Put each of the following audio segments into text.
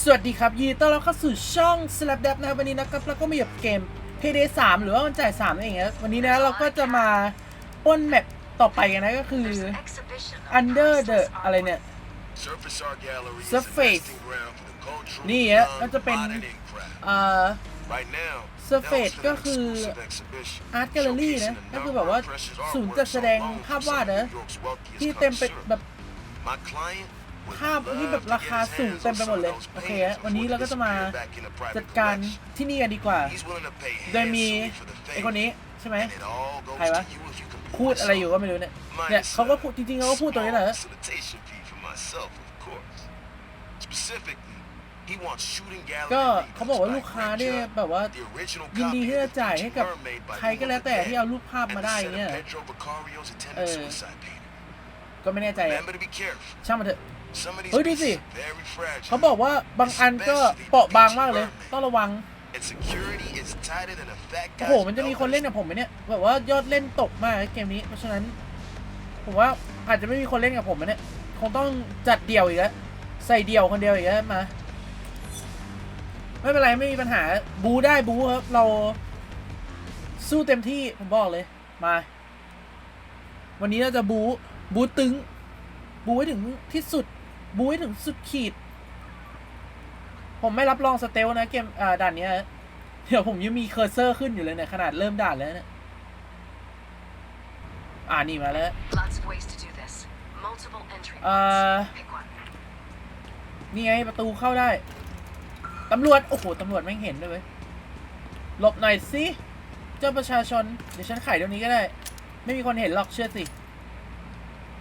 สวัสดีครับยีต้อนรับเข้าสู่ช่อง Slap d a p นะครับวันนี้นะครับเราก็มาอยู่กับเกม Payday 3 หรือว่ามันจ่าย3นั่นเองครับวันนี้นะเราก็จะมาป้นแมปต่อไปกันนะก็คือ Under the อะไรเนี่ย Surface Surface นี่ฮะก็จะเป็นเอ่อ Surface ก็คือ Art Gallery นะก็คือแบบว่าศูนย์จัดแสดงภาพวาดนะที่เต็มไปแบบ ภาพที่แบบราคาสูงเต็มไปหมดเลย โอเคฮะวันนี้เราก็จะมาจัดการที่นี่กันดีกว่า โดยมีไอคนนี้ใช่ไหมใครวะ พูดอะไรอยู่ก็ไม่รู้เนี่ย เนี่ยเขาก็พูดจริงๆเขาก็พูดตรงนี้แหละ ก็เขาบอกว่าลูกค้าเนี่ยแบบว่ายินดีที่จะจ่ายให้กับใครก็แล้วแต่ที่เอารูปภาพมาได้เนี่ยเออ ก็ไม่แน่ใจอะช่างมันเถอะ เฮ้ยดูสิ เขาบอกว่าบางอันก็เปราะบางมากเลย ต้องระวัง โอ้โห มันจะมีคนเล่นกับผมไหมเนี่ย แบบว่ายอดเล่นตกมากเกมนี้ เพราะฉะนั้น ผมว่าอาจจะไม่มีคนเล่นกับผมนะเนี่ย คงต้องจัดเดี่ยวอีกแล้ว ใส่เดี่ยวคนเดียวอีกแล้วมา ไม่เป็นไรไม่มีปัญหา บูได้บูครับ เราสู้เต็มที่ ผมบอกเลย มา วันนี้เราจะบู บูตึง บูให้ถึงที่สุด บูให้ถึงสุดขีด ผมไม่รับรองสเตลนะเกมอ่าด่านเนี้ยฮะเดี๋ยวผมยังมีเคอร์เซอร์ขึ้นอยู่เลยเนี่ยขนาดเริ่มด่านแล้วเนี่ยอ่านี่มาแล้ว Lots of ways to do this. Multiple entry Uh, points. Pick one. นี่ไงประตูเข้าได้ ตำรวจ โอ้โห ตำรวจแม่งเห็นด้วยเว้ยหลบหน่อยสิ เจ้าประชาชน เดี๋ยวฉันไขเดี๋ยวนี้ก็ได้ ไม่มีคนเห็นหรอกเชื่อสิ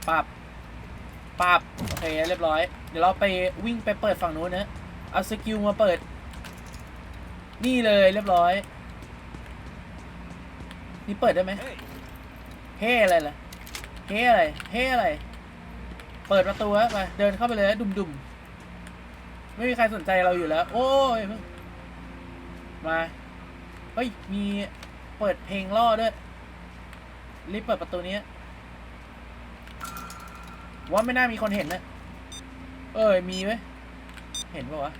ปับปับโอเคเรียบร้อย เดี๋ยวเราไปวิ่งไปเปิดฝั่งนู้นนะเอาสกิลมาเปิด นี่เลยเรียบร้อย นี่เปิดได้ไหมเฮ้อะไรล่ะเฮ้อะไรเฮ้อะไร เปิดประตูฮะมาเดินเข้าไปเลยดุมดุมๆไม่มีใครสนใจเราอยู่แล้ว โอ้ยมึงมาเฮ้ยมีเปิดเพลงล่อด้วยรีบเปิดประตูนี้ ว่าไม่น่ามีคนเห็นนะ เอ้ยมีไหมเห็นปะวะ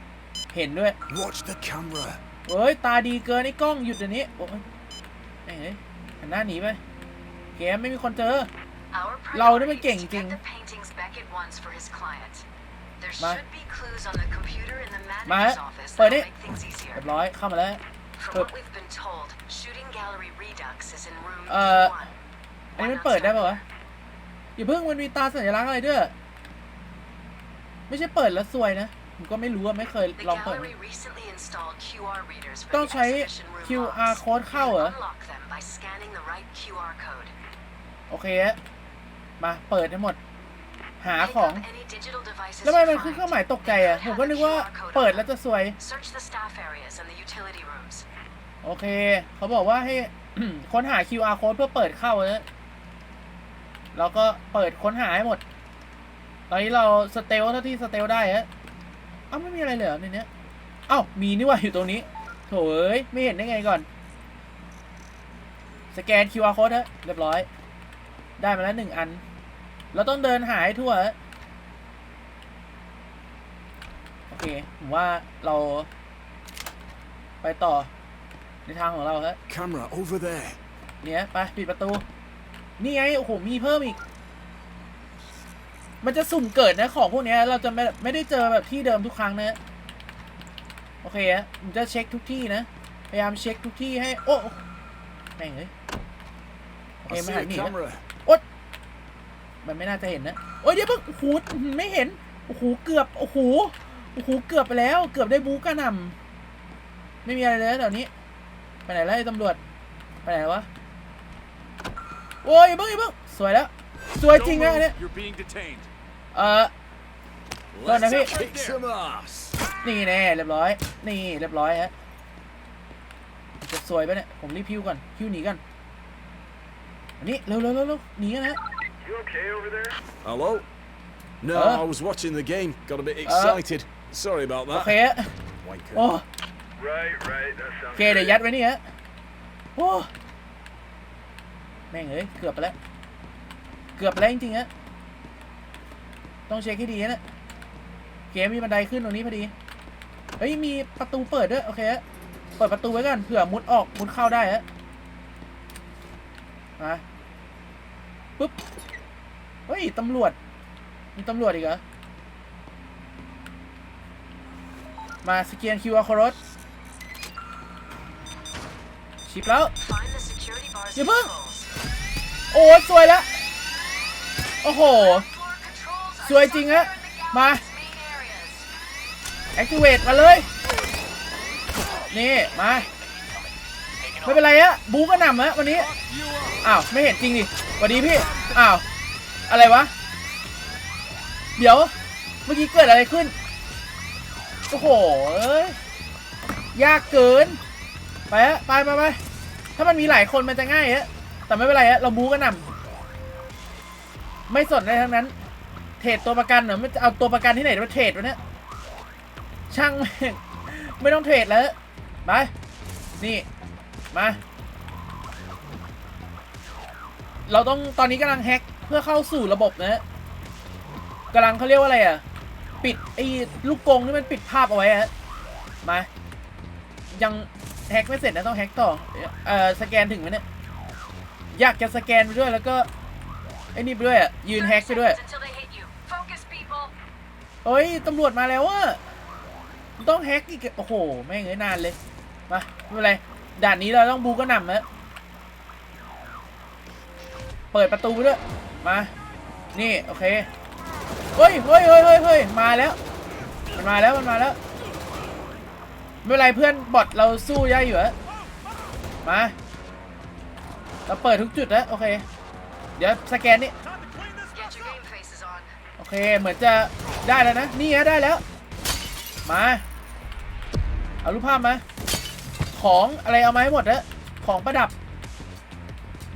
เห็นด้วย Watch the camera. เอ้ยตาดีเกินไอ้กล้องหยุดเดี๋ยวนี้โอ้ยเอ้ยหันหน้าหนีไปเกมไม่มีคนเจอ Our เรานี่มัน priority เก่ง is to จริง get the paintings back at once for his client. There Ma- should be clues on the computer in the Ma- manager's office ปิด that'll ดิ make things easier. เรียบร้อยเข้ามาแล้ว From ปิด what we've been told, shooting gallery redux is in room เอ่อ B1. อันนี้ One มันเปิดได้ปะวะ outside อย่าเพิ่งมันมีตาสัญลักษณ์อะไรด้วย ไม่ใช่เปิดแล้วซวยนะ ผมก็ไม่รู้อะไม่เคย The ลองเปิด gallery recently installed QR readers for ต้อง the ใช้ exhibition room QR locks. code เข้าเหรอ Unlock them by scanning the right QR code. โอเคฮะมาเปิดให้หมด หา Pick ของ up any digital devices แล้วทำไม you มันขึ้น find. เครื่องหมายตกใจอะ They ผม could ก็ have นึก a ว่า QR code เปิด on แล้ว them. จะซวย Search the staff areas and the utility rooms. โอเค เขาบอกว่าให้ค้นหา QR code เพื่อเปิดเข้านะ แล้วก็เปิดค้นหาให้หมด ตอนนี้เราสเตลเท่าที่สเตลได้ฮะเอ้าไม่มีอะไรเลยเหรอในเนี้ยเอ้ามีนี่ว่าอยู่ตรงนี้ โถเอ้ยไม่เห็นได้ไงก่อน สแกน QR code ฮะเรียบร้อย ได้มาแล้วหนึ่งอัน เราต้องเดินหาให้ทั่วฮะโอเคผมว่าเราไปต่อในทางของเราฮะ Camera over there. เนี่ยไปปิดประตู นี่ไง โอ้โห มีเพิ่มอีก มันจะสุ่มเกิดนะของพวกเนี้ยเราจะไม่ไม่ได้เจอแบบที่เดิมทุกครั้งนะ โอเคฮะผมจะเช็คทุกที่นะ พยายามเช็คทุกที่ให้ โอ้แม่งเลยโอเค I มา see หั a นหนีนะ camera. มันไม่น่าจะเห็นนะ โอ้ยเดี๋ยวเพิ่งโอ้โหไม่เห็น โอ้โห เกือบ โอ้โห โอ้โห เกือบไปแล้ว เกือบได้บู๊กระหน่ำไม่มีอะไรเลยแถวนี้ ไปไหนแล้วไอ้ตำรวจ ไปไหนวะ โอ้ยอย่าเพิ่งอย่าเพิ่งสวยแล้ว สวยจริงนะอันเนี้ย You're being detained. เออ Go on, Let's Navi. kick some ass. นี่แน่เรียบร้อย นี่เรียบร้อยฮะจะสวยปะเนี่ย ผมรีบพิวก่อนพิวหนีกันอันนี้เร็วเร็วเร็วเร็วหนีกันนะ You okay over there? Hello? No, Huh? I was watching the game. Got a bit excited. Sorry about โอ that. เคฮะ Wanker. โอ้ Right, right. That โอ sounds เคเดี๋ยวยัดไว้นี่ฮะโอ้ แม่งเอ้ยเกือบไปแล้ว เกือบไปแล้วจริงๆฮะต้องเช็คให้ดีนะเกมมีบันไดขึ้นตรงนี้พอดีเฮ้ยมีประตูเปิดด้วยโอเคฮะเปิดประตูไว้กันเผื่อมุดออกมุดเข้าได้ฮะมาปุ๊บเฮ้ยตำรวจมีตำรวจอีกเหรอมาสแกน QR code ชิปแล้ว Find the security bars Yeah, and but- controls. โอ้สวยแล้วโอ้โห สวยจริงฮะ มา activate มาเลย นี่ มา ไม่เป็นไรฮะ บูก็นำฮะวันนี้ อ้าว ไม่เห็นจริงดิสวัสดีพี่ อ้าว อะไรวะ เดี๋ยว เมื่อกี้เกิดอะไรขึ้น โอ้โหเอ้ยยากเกิน ไปฮะ ไปไปไปถ้ามันมีหลายคนมันจะง่ายฮะ แต่ไม่เป็นไรฮะเราบูก็นำไม่สนอะไรทั้งนั้น เทรดตัวประกันเหรอไม่เอาตัวประกันที่ไหนมาเทรดวะเนี่ยช่างแม่ไม่ต้องเทรดแล้วไปนี่มาเราต้องตอนนี้กำลังแฮ็กเพื่อเข้าสู่ระบบนะกำลังเขาเรียกว่าอะไรอะ ปิดไอ้ลูกกงที่มันปิดภาพเอาไว้ฮะมายังแฮ็กไม่เสร็จนะต้องแฮ็กต่อเอ่อสแกนถึงไหมเนี่ย อยากจะสแกนไปด้วยแล้วก็ไอ้นี่ไปด้วยอะยืนแฮ็กไปด้วยเฮ้ยตำรวจมาแล้วอะต้องแฮกอีกโอ้โหแม่งเอ้ยนานเลยมาไม่เป็นไรด่านนี้เราต้องบูก็นำฮะเปิดประตูไปด้วยมานี่โอเคเฮ้ยเฮ้ยเฮ้ยเฮ้ยมาแล้ว มันมาแล้วมันมาแล้วไม่เป็นไรเพื่อนบอทเราสู้ได้อยู่ฮะมา เราเปิดทุกจุดแล้วโอเค เดี๋ยวสแกนนี่โอเคเหมือนจะได้แล้วนะ นี่ฮะได้แล้ว มา เอารูปภาพมา ของอะไรเอามาให้หมดนะของประดับ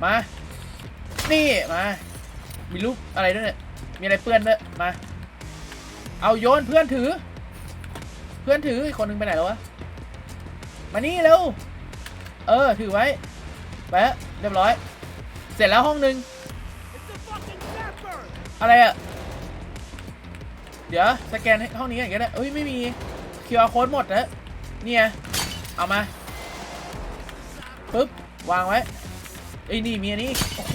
มา นี่มา มีรูปอะไรด้วยเนี่ยมีอะไรเปื้อนด้วยมา เอาโยนเพื่อนถือ เพื่อนถืออีกคนหนึงไปไหนแล้ววะ มานี่เร็ว เออถือไว้ไป เรียบร้อย เสร็จแล้วห้องหนึ่งอะไรอะเดี๋ยวสแกนให้ห้องนี้อย่างเงี้ยได้เอ้ยไม่มี QR code หมดนะเนี่ย เอามาปึ๊บ วางไว้ไอ้นี่มีอันนี้ โอ้โห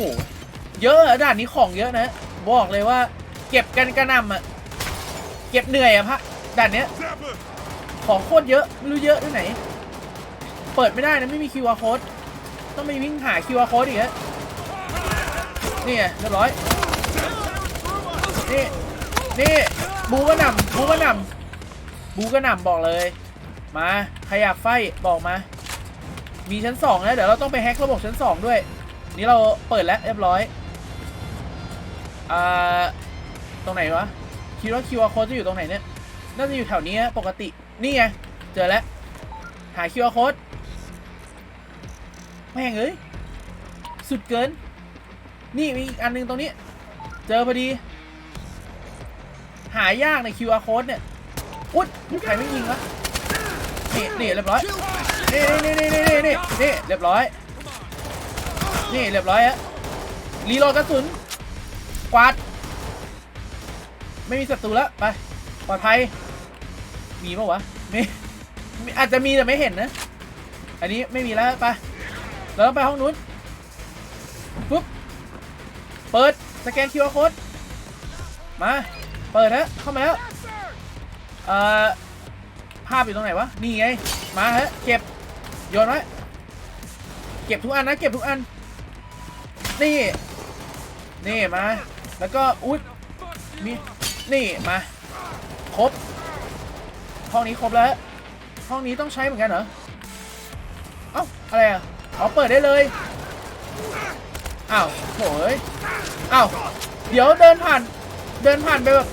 เยอะด่านนี้ของเยอะนะ บอกเลยว่า เก็บกันกระนำอะเก็บเหนื่อยอะพะด่านเนี้ย ของโคตรเยอะ ไม่รู้เยอะที่ไหน เปิดไม่ได้นะ ไม่มี QR code ต้องไปวิ่งหา QR code อีกฮะนี่ไงเรียบร้อย นี่ นี่ บูก็หน่ำบูก็หน่ำบูก็หน่ำบอกเลย มาใครอยากไฟบอกมา มีชั้นสองนะเดี๋ยวเราต้องไปแฮ็กระบบชั้นสองด้วย นี่เราเปิดแล้วเรียบร้อย อ่า ตรงไหนวะ คิดว่าคิวอาร์โค้ดจะอยู่ตรงไหนเนี่ย น่าจะอยู่แถวนี้ปกติ นี่ไง เจอแล้ว หาคิวอาร์โค้ด แม่งเอ้ย สุดเกิน นี่มีอีกอันหนึงตรงนี้ เจอพอดี หายากใน QR code เนี่ยอุ๊ยใครไม่ยิงวะนี่นี่เรียบร้อยนี่นี่นี่นี่นี่นี่นี่เรียบร้อย นี่เรียบร้อยฮะรีโหลดกระสุน กวาด ไม่มีศัตรูแล้ว ไป ปลอดภัย มีปะวะมีอาจจะมีแต่ไม่เห็นนะ อันนี้ไม่มีแล้วไป เราต้องไปห้องนู้นปุ๊บ เปิด สแกน QR code มา เปิดนะเข้ามาแล้ว เอ่อ ภาพอยู่ตรงไหนวะ นี่ไง มาฮะ เก็บ โยนไว้ เก็บทุกอันนะ เก็บทุกอัน นี่ นี่ มา แล้วก็อุ๊ยมีนี่ มา ครบ ห้องนี้ครบแล้ว ห้องนี้ต้องใช้เหมือนกันเหรอ เอ้า อะไรอะ อ๋อเปิดได้เลย อ้าวโถ่เอ้ยอ้าว เดี๋ยวเดินผ่าน เดินผ่านไปแบบ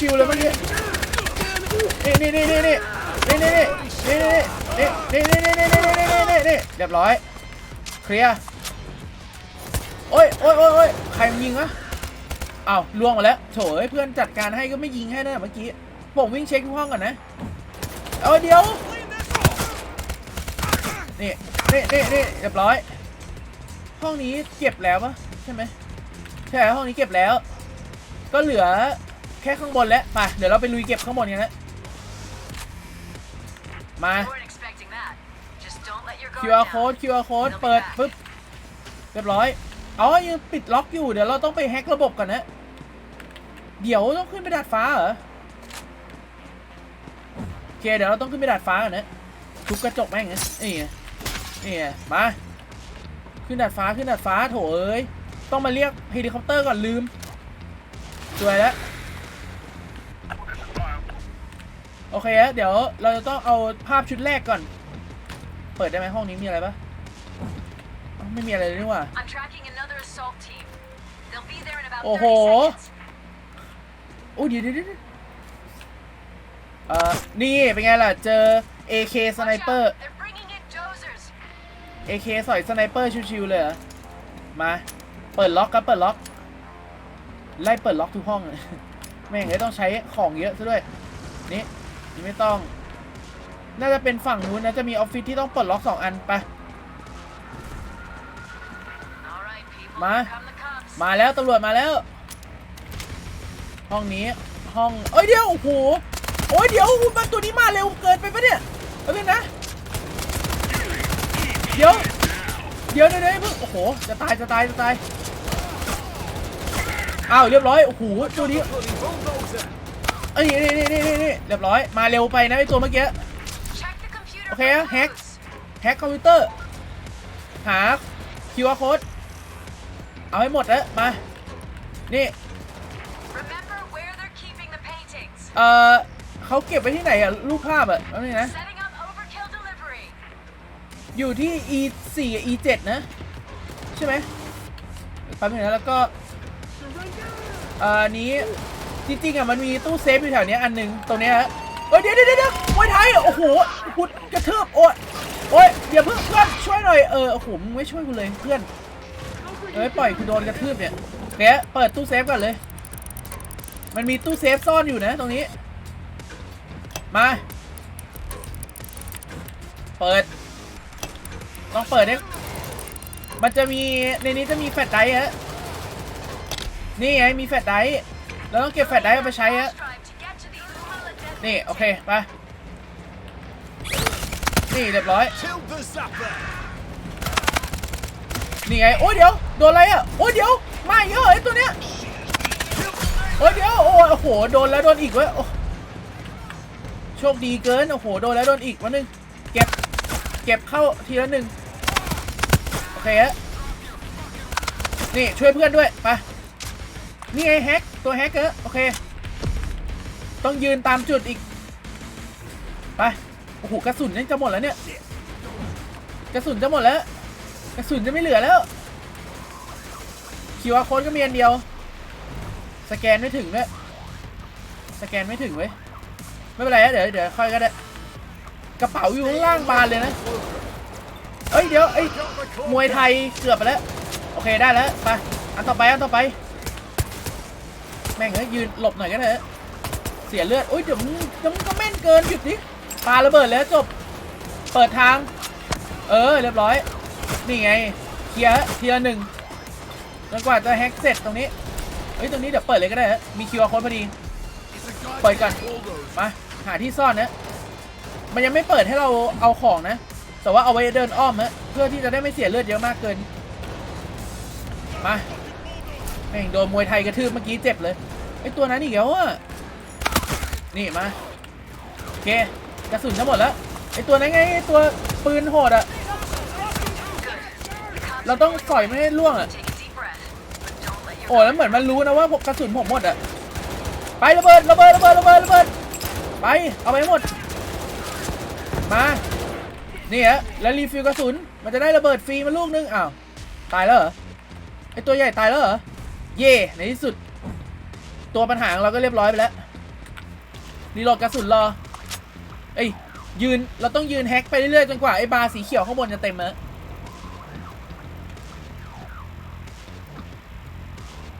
ชิวๆเลยเมื่อกี้ นี่นี่นี่นี่นี่นี่นี่นี่นี่นี่นี่นี่นี่นี่นี่นี่นี่นี่เรียบร้อย เคลียร์ โอ้ยโอ้ยโอ้ยโอ้ยใครมันยิงวะอ้าวล่วงมาแล้วโถเอ้ยเพื่อนจัดการให้ก็ไม่ยิงให้นะเมื่อกี้ ผมวิ่งเช็คทุกห้องก่อนนะ เอาเดี๋ยว นี่ นี่นี่นี่เรียบร้อย ห้องนี้เก็บแล้วปะใช่ไหมใช่ห้องนี้เก็บแล้ว ก็เหลือแค่ข้างบนแล้วไปเดี๋ยวเราไปลุยเก็บข้างบนกันนะมา They weren't expecting that. Just don't let your guard QR down. code QR code เปิดปึ๊บเรียบร้อยอ๋อยังปิดล็อกอยู่เดี๋ยวเราต้องไปแฮ็กระบบก่อนนะ เดี๋ยวต้องขึ้นไปดาดฟ้าเหรอโอเคเดี๋ยวเราต้องขึ้นไปดาดฟ้าก่อนนะทุบกระจกแม่งนะนี่ไง นี่ไงมา ขึ้นดาดฟ้าขึ้นดาดฟ้าโถเอ้ย ต้องมาเรียกเฮลิคอปเตอร์ก่อนลืมสวยแล้วโอเคฮะเดี๋ยวเราจะต้องเอาภาพชุดแรกก่อน เปิดได้ไหมห้องนี้มีอะไรปะอ้าวไม่มีอะไรเลยนี่หว่า I'm tracking another assault team. They'll be there in about โอ้โห30 seconds. โอ้ยเดี๋ยวเดี๋ยวเดี๋ยวเอ่อนี่เป็นไงล่ะ เจอ AK สไน Watch เปอร์ AK สอยสไนเปอร์ชิวๆเลยเหรอมา เปิดล็อกครับเปิดล็อก ไล่เปิดล็อกทุกห้องแม่งเลยต้องใช้ของเยอะซะด้วย นี่นี่ไม่ต้อง น่าจะเป็นฝั่งนู้นนะจะมีออฟฟิศที่ต้องเปิดล็อกสองอันไป All right, people. Ma. Here come the cops. มาแล้วตำรวจมาแล้ว ห้องนี้ห้อง เอ้ยเดี๋ยวโอ้โหโอ้ยเดี๋ยวคุณมันตัวนี้มาเร็วเกินไปปะเนี่ยเอาเลยนะ เดี๋ยว เดี๋ยวเดี๋ยวเดี๋ยวเพิ่งโอ้โห จะตาย จะตาย จะตาย อ้าว เรียบร้อย โอ้โห ตัวนี้ Bloody bulldozer! เอ้ยนี่นี่นี่นี่นี่เรียบร้อย มาเร็วไปนะไอตัวเมื่อกี้ Check the computer Okay, for ah, hack. clues. แฮกคอมพิวเตอร์ หา QR code เอาให้หมดแล้วมา นี่ Remember where they're keeping the paintings. เอ่อเขาเก็บไว้ที่ไหนอะรูปภาพอะแล้วนี่นะ อยู่ที่ e 4 e 7นะ ใช่ไหมแป๊บนึงนะแล้วก็อ่ออันนี้จริงๆอะมันมีตู้เซฟอยู่แถวนี้อันหนึ่งตรงนี้ฮะเฮ้ยเดี๋ยวเดี๋ยวเดี๋ยวมวยไทยโอ้โหพุดกระทืบโอ้ยโอ้ยเดี๋ยวเพื่อนเพื่อนช่วยหน่อยเออโอ้โหมึงไม่ช่วยกูเลยเพื่อนเอ้ยปล่อยกูโดนกระทืบเนี่ยเดี๋ยเปิดตู้เซฟก่อนเลย มันมีตู้เซฟซ่อนอยู่นะตรงนี้ มา เปิด ต้องเปิดเนี่ยมันจะมีในนี้จะมีแฟลชไดร์ฮะนี่ไงมีแฟลชไดร์เราต้องเก็บแฟลชไดร์เอาไปใช้ฮะนี่โอเคไปนี่เรียบร้อยนี่ไงโอ้ยเดี๋ยวโดนอะไรอะโอ้ยเดี๋ยวมาเยอะไอ้ตัวเนี้ยโอ้ยเดี๋ยวโอ้โหโดนแล้วโดนอีกเว้ยโชคดีเกินโอ้โหโดนแล้วโดนอีกวันหนึงเก็บเก็บเข้าทีละหนึ่ง เคฮะนี่ช่วยเพื่อนด้วยไปนี่ไงแฮกตัวแฮกเกอร์โอเค ต้องยืนตามจุดอีกไปโอ้โหกระสุนยังจะหมดแล้วเนี่ยกระสุนจะหมดแล้ว กระสุนจะไม่เหลือแล้วคิวอาร์โค้ดก็มีอันเดียว สแกนไม่ถึงด้วยสแกนไม่ถึงเว้ยไม่เป็นไรนะเดี๋ยวเดี๋ยวค่อยก็ได้กระเป๋าอยู่ข้างล่างบานเลยนะ เอ้ยเดี๋ยวเอ้ยมวยไทยเกือบไปแล้ว โอเคได้แล้วไปอันต่อไปอันต่อไป แม่งเอ้ยยืนหลบหน่อยก็ได้นะเสียเลือดโอ้ยเดี๋ยวมึงเดี๋ยวมึงก็แม่นเกินหยุดดิปาระเบิดแล้วจบ เปิดทาง เออเรียบร้อย นี่ไงเคลียร์ทีละหนึ่งจนกว่าจะแฮ็กเสร็จตรงนี้เฮ้ยตรงนี้เดี๋ยวเปิดเลยก็ได้ฮะมีคิวอาร์โค้ดพอดี It's a guy ปล่อยก่อนมาหาที่ซ่อนนะ มันยังไม่เปิดให้เราเอาของนะ แต่ว่าเอาไว้เดินอ้อมนะเพื่อที่จะได้ไม่เสียเลือดเยอะมากเกิน มาแม่งโดนมวยไทยกระทืบเมื่อกี้เจ็บเลยไอตัวนั้นอีกแล้วอะนี่มาโอเคกระสุนจะหมดแล้วไอตัวนั้นไงไอตัวปืนโหดอะเราต้องปล่อยไม่ให้ล่วงอะโอ้แล้วเหมือนมันรู้นะว่าผมกระสุนผมหมดอะไประเบิดระเบิดระเบิดระเบิดระเบิดไปเอาไปหมดมา นี่ฮะแล้วรีฟิลกระสุน มันจะได้ระเบิดฟรีมาลูกนึงอ้าวตายแล้วเหรอไอตัวใหญ่ตายแล้วเหรอเย่ในที่สุด ตัวปัญหาของเราก็เรียบร้อยไปแล้วรีโหลดกระสุนรอเอ้ยยืนเราต้องยืนแฮกไปเรื่อยๆจนกว่าไอ้บาร์สีเขียวข้างบนจะเต็มนะ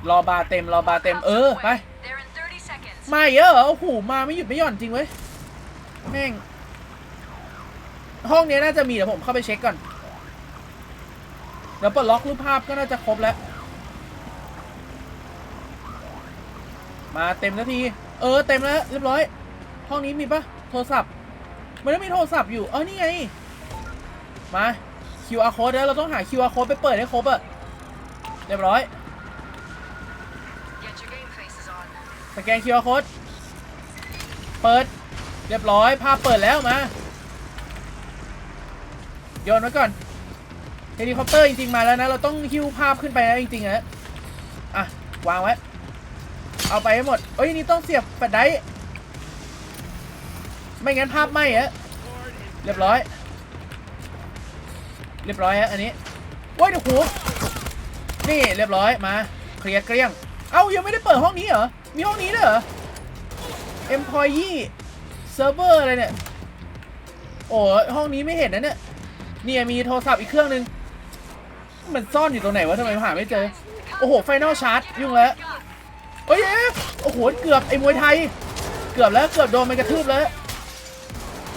รอบาร์เต็มรอบาร์เต็มเออไป They're in 30 seconds. มาเยอะเหรอโอ้โหมาไม่หยุดไม่หย่อนจริงเว้ยแม่ง ห้องนี้น่าจะมีเดี๋ยวผมเข้าไปเช็คก่อน เดี๋ยวปลดล็อกรูปภาพก็น่าจะครบแล้ว มาเต็มนาที เออเต็มแล้วเรียบร้อย ห้องนี้มีปะโทรศัพท์ มันต้องมีโทรศัพท์อยู่ เออนี่ไง มา QR code แล้วเราต้องหา QR code ไปเปิดให้ครบอะเรียบร้อย Get your game faces on. สแกน QR code เปิด เรียบร้อย ภาพเปิดแล้วมา โยนไว้ก่อนเฮลิคอปเตอร์จริงๆมาแล้วนะ เราต้องหิ้วภาพขึ้นไปแล้วจริงๆนะอะ วางไว้ เอาไปให้หมดเอ้ยนี่ต้องเสียบแฟลชไดร์ไม่งั้นภาพไหม้อะเรียบร้อย เรียบร้อยฮะอันนี้โอ้ยเดี๋ยวหูนี่เรียบร้อยมา เคลียร์เกลี้ยง เอ้ายังไม่ได้เปิดห้องนี้เหรอ มีห้องนี้ด้วยเหรอ employee server อะไรเนี่ย โอ้ห้องนี้ไม่เห็นนะเนี่ย เนี่ยมีโทรศัพท์อีกเครื่องนึง มันซ่อนอยู่ตรงไหนวะทำไมหาไม่เจอ โอ้โห ไฟนอลชาร์จยุ่งแล้วเอ้ยเอ๊ะโอ้โห เกือบไอ้มวยไทย เกือบแล้วเกือบโดนมันกระทืบแล้ว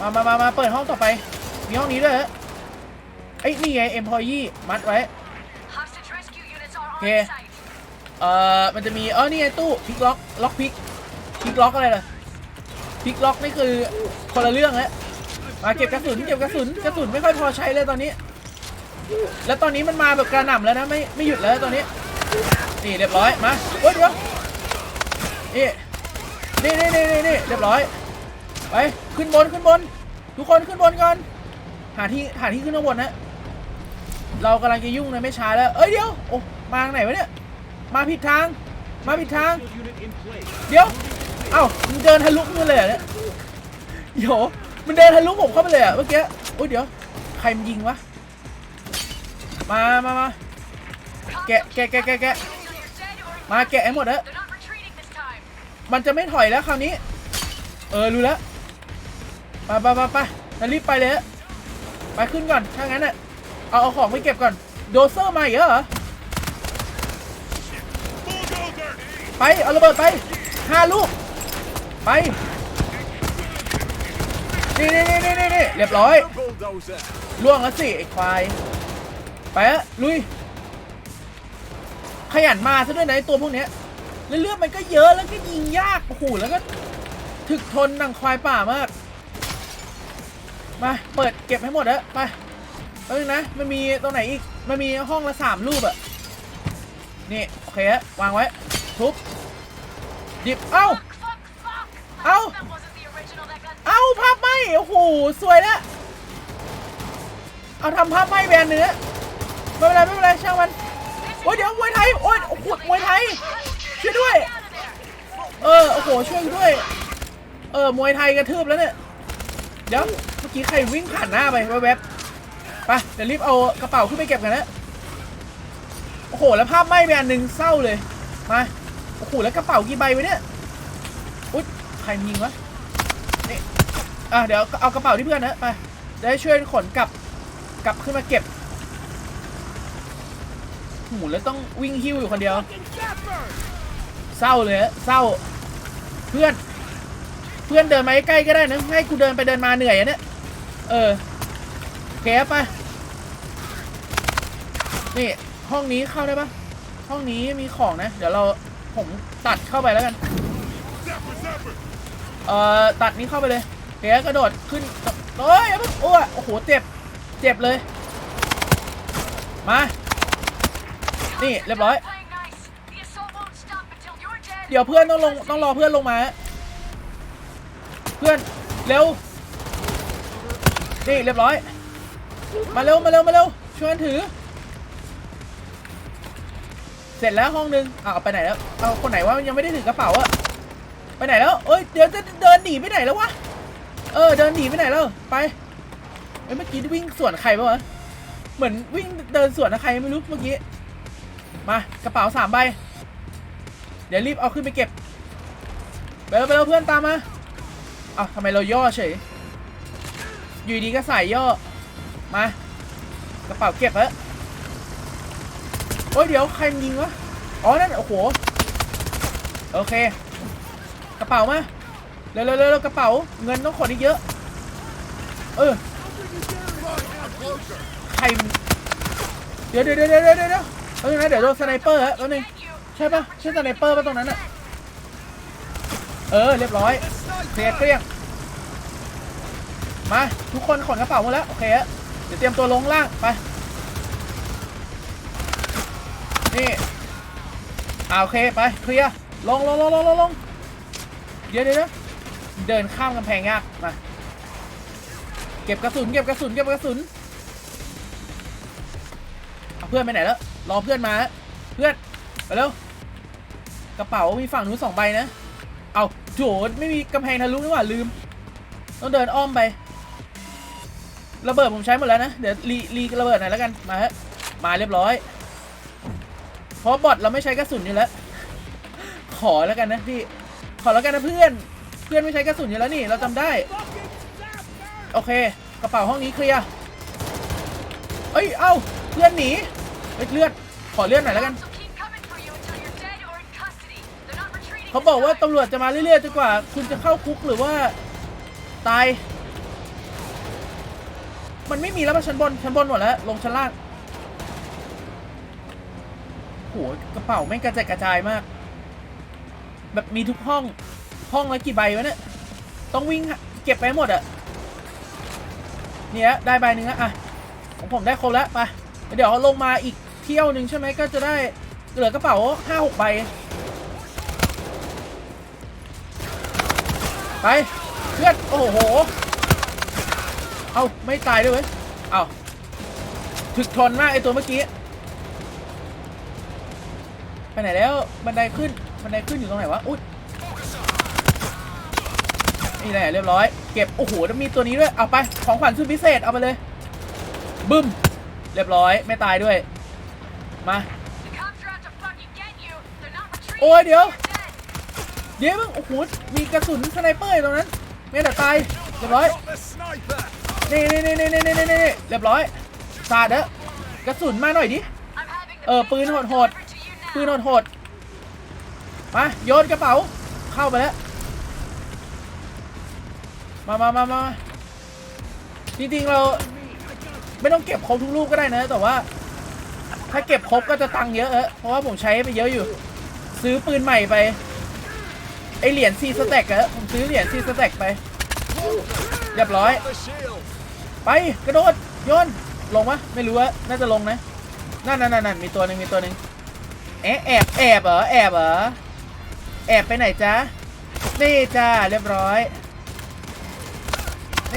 มามามามาเปิดห้องต่อไป มีห้องนี้ด้วยเหรอไอ้ยนี่ไง employee มัดไว้ Hostage rescue units are on Okay. site. เอ่อ มันจะมีเออนี่ไงตู้พิกล็อกล็อกพิกพิกล็อกอะไรล่ะพิกล็อกนี่คือคนละเรื่องแล้ว มาเก็บกระสุนเก็บกระสุนกระสุนไม่ค่อยพอใช้เลยตอนนี้ แล้วตอนนี้มันมาแบบกระหน่ำแล้วนะไม่ไม่หยุดแล้วตอนนี้นี่เรียบร้อยมาโอ้ยเดี๋ยวนี่นี่นี่นี่นี่เรียบร้อยไปขึ้นบนขึ้นบน ทุกคนขึ้นบนก่อนหาที่หาที่ขึ้นข้างบนนะเรากำลังจะยุ่งเลยไม่ช้าแล้วเอ้ยเดี๋ยวโอ้มาทางไหนวะเนี่ยมาผิดทาง มาผิดทาง เดี๋ยวเอ้ามันเดินทะลุมือเลยเหรอเนี่ยโย มันเดินทะลุผมเข้าไปเลยอะเมื่อกี้โอ้ยเดี๋ยว ใครมันยิงวะ มามามาแกะแกะแกะแกะแกะมาแกะให้หมดนะมันจะไม่ถอยแล้วคราวนี้ เออรู้แล้วไปไปไปไปงั้นรีบไปเลยไปขึ้นก่อน ถ้างั้นน่ะ เอาเอาของไปเก็บก่อน โดเซอร์มาอีกแล้วเหรอ ไป เอาระเบิดไปห้าลูก ไป นี่นี่นี่นี่นี่เรียบร้อยล่วงแล้วสิไอ้ควายไปฮะลุย ขยันมาซะด้วยนะไอ้ตัวพวกเนี้ยแล้วเลือดมันก็เยอะแล้วก็ยิงยากโอ้โหแล้วก็ถึกทนหนังควายป่ามาก มาเปิดเก็บให้หมดอะไปเออนะมันมีตรงไหนอีกมันมีห้องละสามรูปอะนี่โอเคฮะวางไว้ทุบหยิบเอ้า Fuck, fuck, fuck! Ow. That wasn't the original that got เอ้าพไหม โอ้โหสวยแล้วเอาทำภาพไหมแบนเนื้อไม่เป็นไรไม่เป็นไรช่างมันโอ้ยเดี๋ยวมวยไทยโอ้ยโอ้โหมวยไทยช่วยด้วย เออโอ้โหช่วยด้วย เออมวยไทยกระทืบแล้วเนี่ยเดี๋ยวเมื่อกี้ใครวิ่งผ่านหน้าไปแวบๆไปเดี๋ยวรีบเอากระเป๋าขึ้นไปเก็บกันนะโอ้โหแล้วภาพไหม้ไปอันหนึ่งเศร้าเลยมาโอ้โหแล้วกระเป๋ากี่ใบวะเนี่ยอุ๊ยใครมันยิงวะนี่ อะเดี๋ยวเอากระเป๋าที่เพื่อนนะไปจะได้ช่วยขนกลับกลับขึ้นมาเก็บโอ้โหแล้วต้องวิ่งหิ้วอยู่คนเดียว เศร้าเลยเศร้า เพื่อน เพื่อนเดินมาใกล้ก็ได้นะให้กูเดินไปเดินมาเหนื่อยอะเนี่ยเออเคครับไปนี่ห้องนี้เข้าได้ปะห้องนี้มีของนะ เดี๋ยวเราผมตัดเข้าไปแล้วกัน เอ่อ ตัดนี้เข้าไปเลย เดี๋ยวกระโดดขึ้นเอ้ยอย่าเพิ่งโอ้ยโอ้โหเจ็บเจ็บเลย มา นี่เรียบร้อย เดี๋ยวเพื่อนต้องลงต้องรอเพื่อนลงมา เพื่อนเร็ว นี่เรียบร้อย มาเร็วมาเร็วมาเร็วช่วยกันถือ เสร็จแล้วห้องนึงอ้าวไปไหนแล้ว เอาคนไหนวะยังไม่ได้ถือกระเป๋าอะไปไหนแล้วเอ้ยเดี๋ยวจะเดินหนีไปไหนแล้ววะ เออเดินหนีไปไหนแล้วไปเอ้ยเมื่อกี้วิ่งสวนใครปะวะเหมือนวิ่งเดินสวนกับใครไม่รู้เมื่อกี้มากระเป๋าสามใบเดี๋ยวรีบเอาขึ้นไปเก็บไปแล้วไปแล้วเพื่อนตามมาเอาทำไมเราย่อเฉยอยู่ดีก็ใส่ย่อมากระเป๋าเก็บแล้วโอ้ยเดี๋ยวใครมันยิงวะอ๋อนั่นโอ้โหโอเค กระเป๋ามา เร็วเร็วเร็วกระเป๋า เงินต้องขนอีกเยอะ เออใครเดี๋ยวเดี๋ยวเดี๋ยวเดี๋ยวเดี๋ยวเดี๋ยวเออนะเดี๋ยวโดนสไนเปอร์ฮะแป๊บนึงใช่ปะใช่สไนเปอร์ปะตรงนั้นอะเออเรียบร้อยเคลียเกลี้ยงมาทุกคนขนกระเป๋าหมดแล้วโอเคฮะเดี๋ยวเตรียมตัวลงล่างไปนี่อ่าโอเคไปเคลียร์ลงลงลงลงลงเดี๋ยวเดี๋ยว เดินข้ามกำแพงยากมาเก็บกระสุนเก็บกระสุนเก็บกระสุนเอาเพื่อนไปไหนแล้วรอเพื่อนมาเพื่อนไปเร็วกระเป๋ามีฝั่งนู้นสองใบนะเอาโจดไม่มีกำแพงทะลุนี่หว่าลืม ต้องเดินอ้อมไประเบิดผมใช้หมดแล้วนะ เดี๋ยวรีรีระเบิดหน่อยแล้วกันมาฮะมาเรียบร้อย เพราะบอทเราไม่ใช้กระสุนอยู่แล้ว ขอแล้วกันนะพี่ ขอแล้วกันนะเพื่อน เพื่อนไม่ใช้กระสุนอยู่แล้วนี่ เราจำได้ โอเค กระเป๋าห้องนี้เคลียร์ เอ้ย เอ้า เพื่อนหนีเเลือด ขอเลือดหน่อยแล้วกัน เขาบอกว่าตำรวจจะมาเรื่อยๆจนกว่า คุณจะเข้าคุกหรือว่า ตาย มันไม่มีแล้วป่ะชั้นบน ชั้นบนหมดแล้ว ลงชั้นล่างโหกระเป๋าแม่งกระจายกระจายมาก แบบมีทุกห้อง ห้องละกี่ใบวะเนี่ย ต้องวิ่งเก็บไปหมดอะเนี่ยได้ใบหนึ่งแล้วอะของผมได้ครบแล้วไปเดี๋ยวลงมาอีกเที่ยวหนึ่งใช่ไหมก็จะได้เหลือกระเป๋าห้าหกใบ ไปเพื่อนโอ้โห เอาไม่ตายด้วยเว้ย เอาถึกทนมากไอตัวเมื่อกี้ ไปไหนแล้วบันไดขึ้นบันไดขึ้นอยู่ตรงไหนวะ อุ๊ย นี่แหละเรียบร้อย เก็บ โอ้โหแล้วมีตัวนี้ด้วย เอาไป ของขวัญสุดพิเศษ เอาไปเลย บึ้ม เรียบร้อย ไม่ตายด้วย มา โอ้ยเดี๋ยว เดี๋ยวมึง โอ้โห มีกระสุนสไนเปอร์อยู่ตรงนั้น ไม่แต่ตาย เรียบร้อย นี่นี่นี่นี่นี่นี่นี่เรียบร้อยสาดเด้อกระสุนมาหน่อยดิ เออ ปืน pistol โหดปืน now. โหดมา โยนกระเป๋า เข้าไปแล้ว มามามามาจริงๆเราไม่ต้องเก็บครบทุกลูกก็ได้นะแต่ว่า ถ้าเก็บครบก็จะตังค์เยอะเออเพราะว่าผมใช้ไปเยอะอยู่ ซื้อปืนใหม่ไปไอเหรียญซีสแต็กอะผมซื้อเหรียญซีสแต็กไปเรียบร้อย ไปกระโดดโยนลงวะไม่รู้ว่าน่าจะลงนะนั่นนั่นนั่นนั่นมีตัวหนึ่งมีตัวหนึ่งแอบแอบแอบเหรอแอบเหรอแอบไปไหนจ๊ะนี่จ้าเรียบร้อย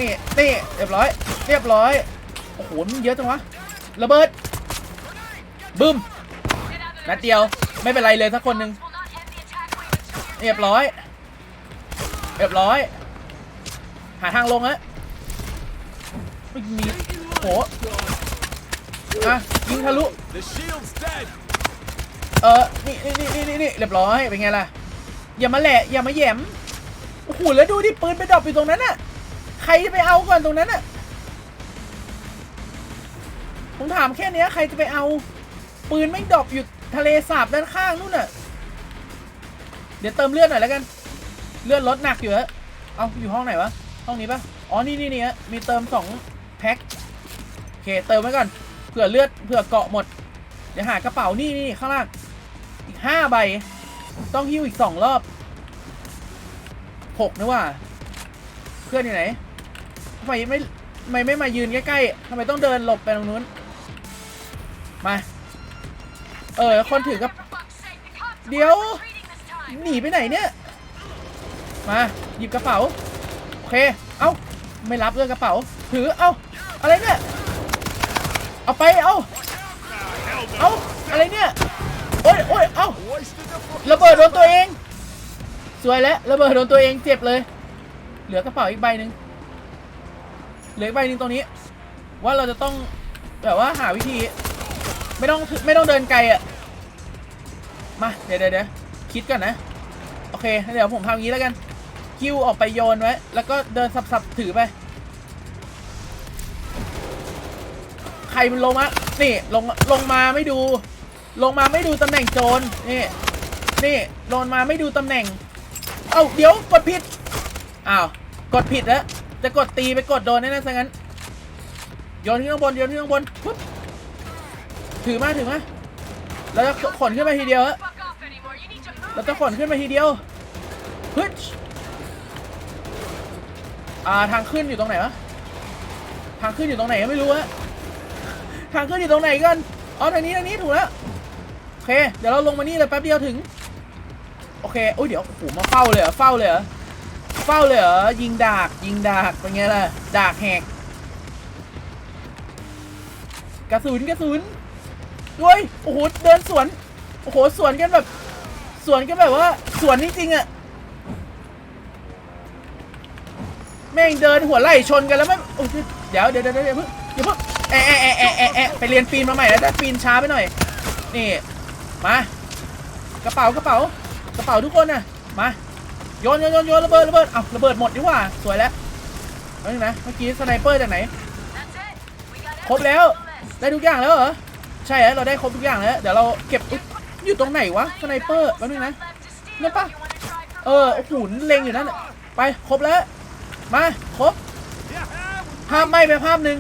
นี่นี่เรียบร้อย เรียบร้อย โอ้โหมันเยอะจังวะ ระเบิด บึ้ม นัดเดียว ไม่เป็นไรเลยสักคนหนึ่งเรียบร้อย เรียบร้อย หาทางลงฮะไม่มีโหอะยิงทะลุ เออ นี่นี่นี่นี่นี่เรียบร้อย เป็นไงล่ะ อย่ามาแหละ อย่ามาแยมโอ้โหแล้วดูที่ปืนไปดรอปอยู่ตรงนั้นน่ะ ใครจะไปเอาก่อนตรงนั้นน่ะผมถามแค่นี้ใครจะไปเอา ปืนไม่ดอปอยู่ทะเลสาบด้านข้างนู่นน่ะ เดี๋ยวเติมเลือดหน่อยแล้วกัน เลือดลดหนักอยู่ฮะเอาอยู่ห้องไหนวะ ห้องนี้ปะอ๋อ นี่นี่นี่ฮะมีเติมสองแพ็คโอเค เติมไว้ก่อน เผื่อเลือด เผื่อเกาะหมด เดี๋ยวหากระเป๋า นี่นี่ข้างล่าง อีกห้าใบ ต้องหิ้วอีกสองรอบหกนะว่า เพื่อนอยู่ไหน ทำไมไม่ทำไมไม่มายืนใกล้ๆทำไมต้องเดินหลบไปตรงนู้น มา เออ คนถือกับ เดี๋ยว หนีไปไหนเนี่ย มา หยิบกระเป๋า โอเค เอ้า ไม่รับเลยกระเป๋า ถือ เอ้า อะไรเนี่ย เอาไป เอ้า เอ้า อะไรเนี่ย โอ้ยโอ้ยเอ้า ระเบิดโดนตัวเอง สวยแล้ว ระเบิดโดนตัวเอง เจ็บเลย เหลือกระเป๋าอีกใบหนึ่ง เหลืออีกใบหนึ่งตรงนี้ ว่าเราจะต้องแบบว่าหาวิธี ไม่ต้องไม่ต้องเดินไกลอะมาเดี๋ยวเดี๋ยวเดี๋ยวคิดก่อนนะ โอเคเดี๋ยวผมทำอย่างนี้แล้วกันคิวออกไปโยนไว้ แล้วก็เดินสับๆถือไปใครมันลงมานี่ลงลงมาไม่ดู ลงมาไม่ดูตำแหน่งโจรนี่นี่ลงมาไม่ดูตำแหน่ง เอ้าเดี๋ยวกดผิดอ้าวกดผิดแล้ว จะกดตีไปกดโดนแน่ๆซะงั้นโยนที่ข้างบนโยนที่ข้างบนปุ๊บถือมาถือมาแล้วจะขนขึ้นมาทีเดียวเราจะขนขึ้นมาทีเดียวฮึดอ่าทางขึ้นอยู่ตรงไหนวะทางขึ้นอยู่ตรงไหนก็ไม่รู้ฮะทางขึ้นอยู่ตรงไหนกันอ๋อทางนี้ทางนี้ถูกแล้วโอเค เดี๋ยวเราลงมานี่เลยแป๊บเดียวถึง โอเคอุ้ยเดี๋ยวโอ้โหมาเฝ้าเลยเหรอเฝ้าเลยเหรอ เฝ้าเลยเหรอ ยิงดาก ยิงดาก เป็นไงล่ะ ดากแหก กระสุนกระสุนด้วยโอ้โห เดินสวน โอ้โห สวนกันแบบ สวนกันแบบว่า สวนจริงๆอะแม่งเดินหัวไหล่ชนกันแล้วไม่โอ้ยเดี๋ยวเดี๋ยวเดี๋ยวเดี๋ยวเพิ่งอย่าเพิ่งแอะแอะแอะแอะแอะไปเรียนปีนมาใหม่แล้วแต่ปีนช้าไปหน่อย นี่ มา กระเป๋ากระเป๋ากระเป๋าทุกคนน่ะมา โยนโยนโยนโยนระเบิดระเบิดอ้าระเบิดหมดดีกว่าสวยแล้วเฮ้ยนะเมื่อกี้สไนเปอร์จากไหน ครบแล้ว ได้ทุกอย่างแล้วเหรอ ใช่ฮะเราได้ครบทุกอย่างแล้ว เดี๋ยวเราเก็บอยอยู่ตรงไหนวะสไนเปอร์แป๊บนึงนะ left to steal. Nó pa- You wanna try for เออโอ้โหเล็งอยู่นั่นไปครบแล้ว มาครบภาพไม่ไปภาพหนึ่ง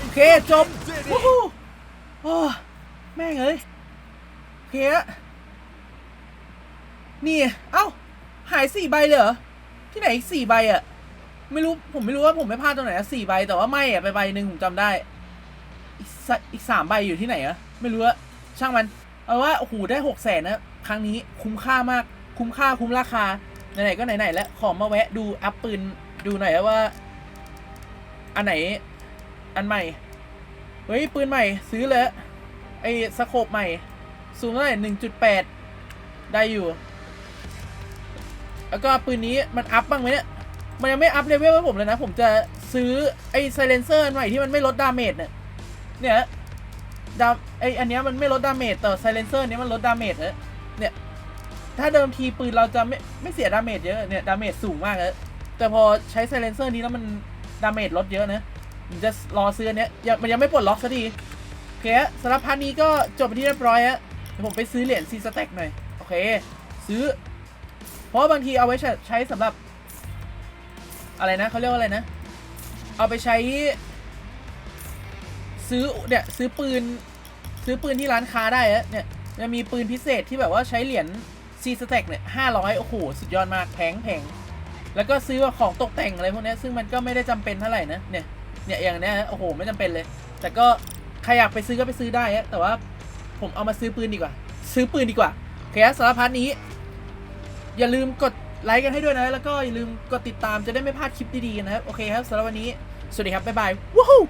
โอเคจบวู้ฮู้โอ้แม่งเอ้ยโอเคอะนี่ เอ้า หายสี่ใบเลยเหรอ ที่ไหนอีกสี่ใบอะไม่รู้ผมไม่รู้ว่าผมไม่พลาดตรงไหนอะสี่ใบแต่ว่าไม่อะไปใบหนึ่งผมจำได้ อีกสอีกสามใบอยู่ที่ไหนอะไม่รู้อะช่างมัน เอาว่าโอ้โหได้หกแสนนะครั้งนี้คุ้มค่ามาก คุ้มค่าคุ้มราคาไหนๆก็ไหนๆแล้วขอมาแวะดูอัพปืนดูหน่อยว่า อันไหน อันใหม่เฮ้ยปืนใหม่ ซื้อเลยไอ้สโคปใหม่สูงเท่าไหร่หนึ่งจุดแปดได้อยู่ แล้วก็ปืนนี้มันอัพบ้างไหมเนี่ย มันยังไม่อัพเลเวลให้ผมเลยนะ ผมจะซื้อไอ้ไซเลนเซอร์อันใหม่ที่มันไม่ลดดาเมจเนี่ย เนี่ยดาไออันเนี้ยมันไม่ลดดาเมจแต่ไซเลนเซอร์นี้ยมันลดดาเมจนะเนี่ย ถ้าเดิมทีปืนเราจะไม่ไม่เสียดาเมจเยอะเนี่ยดาเมจสูงมากเลยแต่พอใช้ไซเลนเซอร์นี้แล้วมันดาเมจลดเยอะนะผมจะรอซื้ออันเนี้ยยังมันยังไม่ปลดล็อกสักทีโอเคสำหรับพาร์ทนี้ก็จบไปที่เรียบร้อยฮะเดี๋ยวผมไปซื้อเหรียญซีสแต็กหน่อย โอเค ซื้อ ราะว่าบางทีเอาไว้ใช้ใช้สำหรับ อะไรนะเขาเรียกว่าอะไรนะ เอาไปใช้ ซื้อเนี่ยซื้อปืน ซื้อปืนที่ร้านค้าได้เนี่ยจะมีปืนพิเศษที่แบบว่าใช้เหรียญซีสแต็กเนี่ยห้าร้อยโอ้โห สุดยอดมากแพงแพงแล้วก็ซื้อของตกแต่งอะไรพวกนี้ซึ่งมันก็ไม่ได้จำเป็นเท่าไหร่นะเนี่ยเนี่ยอย่างเนี้ยโอ้โห ไม่จำเป็นเลย แต่ก็ใครอยากไปซื้อก็ไปซื้อได้แต่ว่าผมเอามาซื้อปืนดีกว่า ซื้อปืนดีกว่าโอเคฮะสารพัดนี้ อย่าลืมกดไลค์กันให้ด้วยนะ แล้วก็อย่าลืมกดติดตามจะได้ไม่พลาดคลิปดีๆนะครับ โอเคครับสำหรับวันนี้ สวัสดีครับ บ๊ายบาย วู้ฮู้